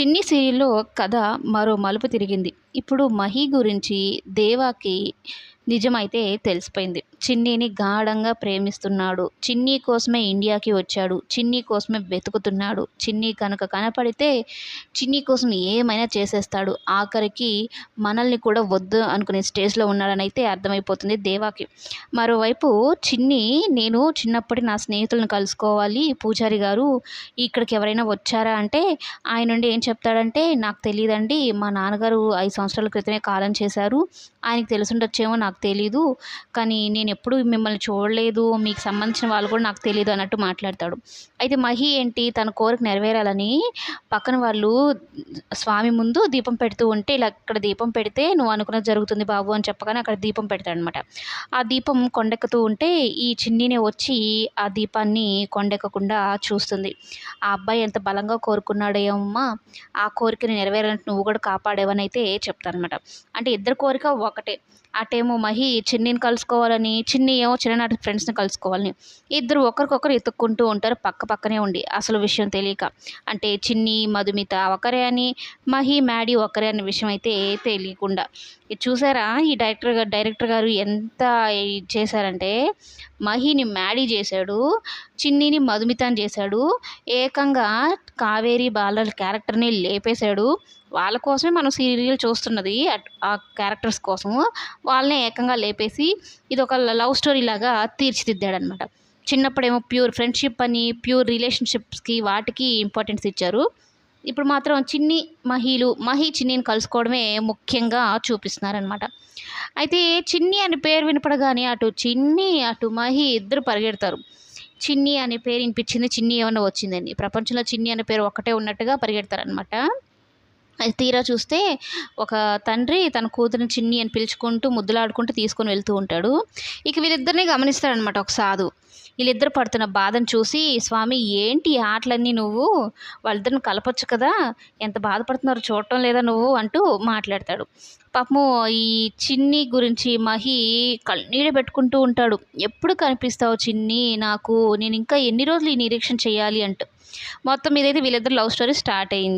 చిన్ని సీరియల్లో కథ మరో మలుపు తిరిగింది. ఇప్పుడు మహి గురించి దేవాకి నిజమైతే తెలిసిపోయింది. చిన్నీని గాఢంగా ప్రేమిస్తున్నాడు. చిన్ని కోసమే ఇండియాకి వచ్చాడు. చిన్ని కోసమే వెతుకుతున్నాడు. చిన్ని కనుక కనపడితే చిన్ని కోసం ఏమైనా చేసేస్తాడు. ఆఖరికి మనల్ని కూడా వద్దు అనుకునే స్టేజ్లో ఉన్నాడని అయితే అర్థమైపోతుంది దేవాకి. మరోవైపు చిన్ని నేను చిన్నప్పటి నా స్నేహితులను కలుసుకోవాలి. పూజారి గారు ఇక్కడికి ఎవరైనా వచ్చారా అంటే ఆయన నుండి ఏం చెప్తాడంటే నాకు తెలియదండి మా నాన్నగారు ఐదు సంవత్సరాల క్రితమే కాలం చేశారు. ఆయనకి తెలిసుండొచ్చేమో నాకు తెలీదు. కానీ నేను నేను ఎప్పుడు మిమ్మల్ని చూడలేదు మీకు సంబంధించిన వాళ్ళు కూడా నాకు తెలియదు అన్నట్టు మాట్లాడతాడు. అయితే మహి ఏంటి? తన కోరిక నెరవేరాలని పక్కన వాళ్ళు స్వామి ముందు దీపం పెడుతూ ఉంటే ఇలా ఇక్కడ దీపం పెడితే నువ్వు అనుకున్నది జరుగుతుంది బాబు అని చెప్పగానే అక్కడ దీపం పెడతాడనమాట. ఆ దీపం కొండెక్కుతూ ఉంటే ఈ చిన్నినే వచ్చి ఆ దీపాన్ని కొండెక్కకుండా చూస్తుంది. ఆ అబ్బాయి ఎంత బలంగా కోరుకున్నాడేమమ్మా ఆ కోరికని నెరవేరాలంటే నువ్వు కూడా కాపాడేవని అయితే చెప్తానమాట అంటే ఇద్దరు కోరిక ఒకటే. అటేమో మహి చిన్నిని కలుసుకోవాలని చిన్ని ఏమో చిన్ననాటి ఫ్రెండ్స్ని కలుసుకోవాలని. ఇద్దరు ఒకరికొకరు ఎత్తుక్కుంటూ ఉంటారు పక్క పక్కనే ఉండి. అసలు విషయం తెలియక. అంటే చిన్ని మధుమిత ఒకరే అని మహి మ్యాడీ ఒకరే అనే విషయం అయితే తెలియకుండా. ఇది చూసారా? ఈ డైరెక్టర్ గారు డైరెక్టర్ గారు ఎంత చేశారంటే మహిని మ్యాడీ చేశాడు చిన్నిని మధుమితాని చేశాడు ఏకంగా కావేరి బాలల క్యారెక్టర్ని లేపేశాడు వాళ్ళ కోసమే మనం సీరియల్ చూస్తున్నది ఆ క్యారెక్టర్స్ కోసము. వాళ్ళనే ఏకంగా లేపేసి ఇది ఒక లవ్ స్టోరీ లాగా తీర్చిదిద్దాడనమాట చిన్నప్పుడేమో ప్యూర్ ఫ్రెండ్షిప్ అని ప్యూర్ రిలేషన్షిప్స్కి వాటికి ఇంపార్టెన్స్ ఇచ్చారు. ఇప్పుడు మాత్రం చిన్ని మహిళలు మహి చిన్నిని కలుసుకోవడమే ముఖ్యంగా చూపిస్తున్నారనమాట అయితే చిన్ని అనే పేరు వినపడగానే అటు చిన్ని అటు మహి ఇద్దరు పరిగెడతారు. చిన్ని అనే పేరు వినిపించింది చిన్ని ఏమన్నా వచ్చిందని. ప్రపంచంలో చిన్ని అనే పేరు ఒక్కటే ఉన్నట్టుగా పరిగెడతారనమాట తీరా చూస్తే ఒక తండ్రి తన కూతురిని చిన్ని అని పిలుచుకుంటూ ముద్దులాడుకుంటూ తీసుకొని వెళ్తూ ఉంటాడు. ఇక వీళ్ళిద్దరిని గమనిస్తాడనమాట ఒక సాధు. వీళ్ళిద్దరు పడుతున్న బాధను చూసి స్వామి ఏంటి ఆటలన్నీ నువ్వు? వాళ్ళిద్దరిని కలపచ్చు కదా? ఎంత బాధపడుతున్నారో చూడటం లేదా నువ్వు? అంటూ మాట్లాడతాడు. పాపము ఈ చిన్ని గురించి మహి కన్నీళ్ళు పెట్టుకుంటూ ఉంటాడు. ఎప్పుడు కనిపిస్తావు చిన్ని? నాకు నేను ఇంకా ఎన్ని రోజులు ఈ నిరీక్షణ చేయాలి? అంటూ. మొత్తం మీదైతే వీళ్ళిద్దరు లవ్ స్టోరీ స్టార్ట్ అయింది.